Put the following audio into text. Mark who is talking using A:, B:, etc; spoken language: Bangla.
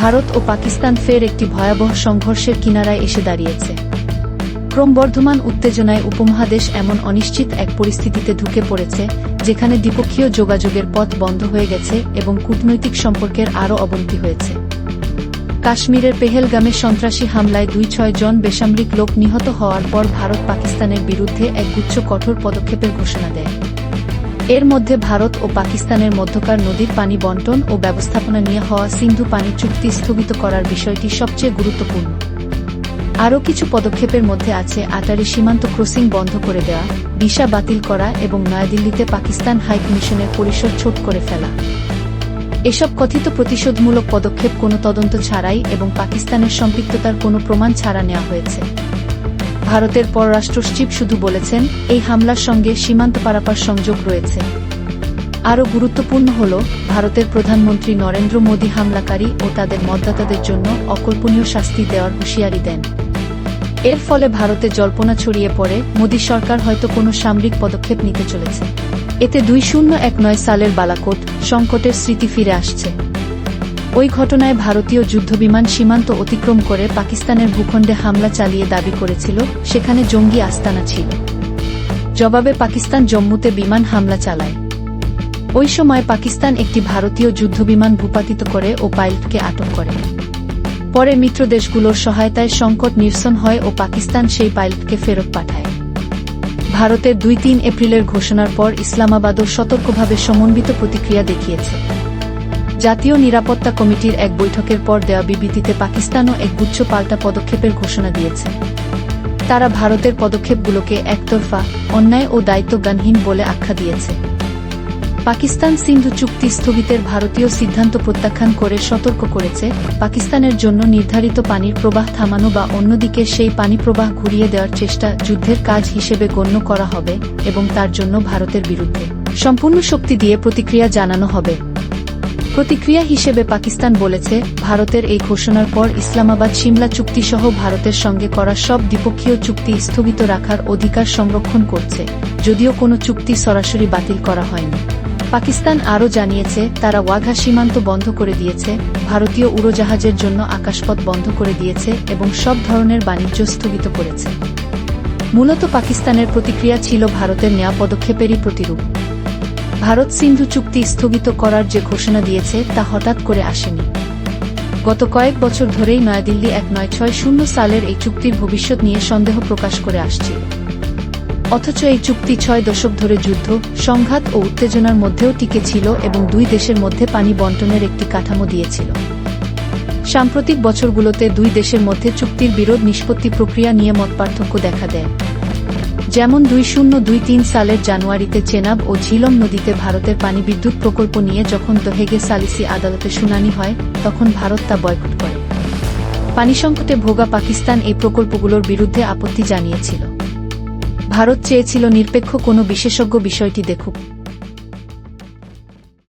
A: ভারত ও পাকিস্তান ফের একটি ভয়াবহ সংঘর্ষের কিনারায় এসে দাঁড়িয়েছে। ক্রমবর্ধমান উত্তেজনায় উপমহাদেশ এমন অনিশ্চিত এক পরিস্থিতিতে ঢুকে পড়েছে, যেখানে দ্বিপক্ষীয় যোগাযোগের পথ বন্ধ হয়ে গেছে এবং কূটনৈতিক সম্পর্কের আরও অবনতি হয়েছে। কাশ্মীরের পেহেলগামে সন্ত্রাসী হামলায় দুই ছয় জন বেসামরিক লোক নিহত হওয়ার পর ভারত পাকিস্তানের বিরুদ্ধে একগুচ্ছ কঠোর পদক্ষেপের ঘোষণা দেয়। এর মধ্যে ভারত ও পাকিস্তানের মধ্যকার নদীর পানি বন্টন ও ব্যবস্থাপনা নিয়ে হওয়া সিন্ধু পানি চুক্তি স্থগিত করার বিষয়টি সবচেয়ে গুরুত্বপূর্ণ। আরও কিছু পদক্ষেপের মধ্যে আছে আটারি সীমান্ত ক্রসিং বন্ধ করে দেওয়া, ভিসা বাতিল করা এবং নয়াদিল্লিতে পাকিস্তান হাইকমিশনের পরিসর ছোট করে ফেলা। এসব কথিত প্রতিশোধমূলক পদক্ষেপ কোনো তদন্ত ছাড়াই এবং পাকিস্তানের সম্পৃক্ততার কোনো প্রমাণ ছাড়া নেওয়া হয়েছে। ভারতের পররাষ্ট্র সচিব শুধু বলেছেন, এই হামলার সঙ্গে সীমান্ত পারাপার সংযোগ রয়েছে। আরও গুরুত্বপূর্ণ হল, ভারতের প্রধানমন্ত্রী নরেন্দ্র মোদী হামলাকারী ও তাদের মতদাতাদের জন্য অকল্পনীয় শাস্তি দেওয়ার হুঁশিয়ারি দেন। এর ফলে ভারতে জল্পনা ছড়িয়ে পড়ে, মোদী সরকার হয়তো কোনো সামরিক পদক্ষেপ নিতে চলেছে। এতে দুই শূন্য এক নয় সালের বালাকোট সংকটের স্মৃতি ফিরে আসছে। ওই ঘটনায় ভারতীয় যুদ্ধবিমান সীমান্ত অতিক্রম করে পাকিস্তানের ভূখণ্ডে হামলা চালিয়ে দাবি করেছিল, সেখানে জঙ্গি আস্তানা ছিল। জবাবে পাকিস্তান জম্মুতে বিমান হামলা চালায়। ওই সময় পাকিস্তান একটি ভারতীয় যুদ্ধবিমান ভূপাতিত করে ও পাইলটকে আটক করে। পরে মিত্র দেশগুলোর সহায়তায় সংকট নিরসন হয় ও পাকিস্তান সেই পাইলটকে ফেরত পাঠায়। ভারতের দুই তিন এপ্রিলের ঘোষণার পর ইসলামাবাদও সতর্কভাবে সমন্বিত প্রতিক্রিয়া দেখিয়েছে। জাতীয় নিরাপত্তা কমিটির এক বৈঠকের পর দেওয়া বিবৃতিতে পাকিস্তানও এক গুচ্ছ পাল্টা পদক্ষেপের ঘোষণা দিয়েছে। তারা ভারতের পদক্ষেপগুলোকে একতরফা, অন্যায় ও দায়িত্বজ্ঞানহীন বলে আখ্যা দিয়েছে। পাকিস্তান সিন্ধু চুক্তি স্থগিতের ভারতীয় সিদ্ধান্ত প্রত্যাখ্যান করে সতর্ক করেছে, পাকিস্তানের জন্য নির্ধারিত পানির প্রবাহ থামানো বা অন্যদিকে সেই পানি প্রবাহ ঘুরিয়ে দেওয়ার চেষ্টা যুদ্ধের কাজ হিসেবে গণ্য করা হবে এবং তার জন্য ভারতের বিরুদ্ধে। সম্পূর্ণ শক্তি দিয়ে প্রতিক্রিয়া জানানো হবে। প্রতিক্রিয়া হিসেবে পাকিস্তান বলেছে, ভারতের এই ঘোষণার পর ইসলামাবাদ, সিমলা চুক্তিসহ ভারতের সঙ্গে করা সব দ্বিপক্ষীয় চুক্তি স্থগিত রাখার অধিকার সংরক্ষণ করছে, যদিও কোনো চুক্তি সরাসরি বাতিল করা হয়নি। পাকিস্তান আরও জানিয়েছে, তারা ওয়াঘা সীমান্ত বন্ধ করে দিয়েছে, ভারতীয় উড়োজাহাজের জন্য আকাশপথ বন্ধ করে দিয়েছে এবং সব ধরনের বাণিজ্য স্থগিত করেছে। মূলত পাকিস্তানের প্রতিক্রিয়া ছিল ভারতের নেয়া পদক্ষেপেরই প্রতিরূপ। ভারত সিন্ধু চুক্তি স্থগিত করার যে ঘোষণা দিয়েছে, তা হঠাৎ করে আসেনি। গত কয়েক বছর ধরেই নয়াদিল্লি এক নয় ছয় শূন্য সালের এই চুক্তির ভবিষ্যৎ নিয়ে সন্দেহ প্রকাশ করে আসছিল অথচ এই চুক্তি ছয় দশক ধরে যুদ্ধ, সংঘাত ও উত্তেজনার মধ্যেও টিকে ছিল এবং দুই দেশের মধ্যে পানি বন্টনের একটি কাঠামো দিয়েছিল। সাম্প্রতিক বছরগুলোতে দুই দেশের মধ্যে চুক্তির বিরোধ নিষ্পত্তি প্রক্রিয়া নিয়ে মতপার্থক্য দেখা দেয়। যেমন দুই শূন্য দুই তিন সালের জানুয়ারিতে চেনাব ও ঝিলম নদীতে ভারতের পানি বিদ্যুৎ প্রকল্প নিয়ে যখন দোহেগে সালিসি আদালতে শুনানি হয়, তখন ভারত তা বয়কট করে। পানি সংকটে ভোগা পাকিস্তান এই প্রকল্পগুলোর বিরুদ্ধে আপত্তি জানিয়েছিল। ভারত চেয়েছিল নিরপেক্ষ কোনো বিশেষজ্ঞ বিষয়টি দেখুক।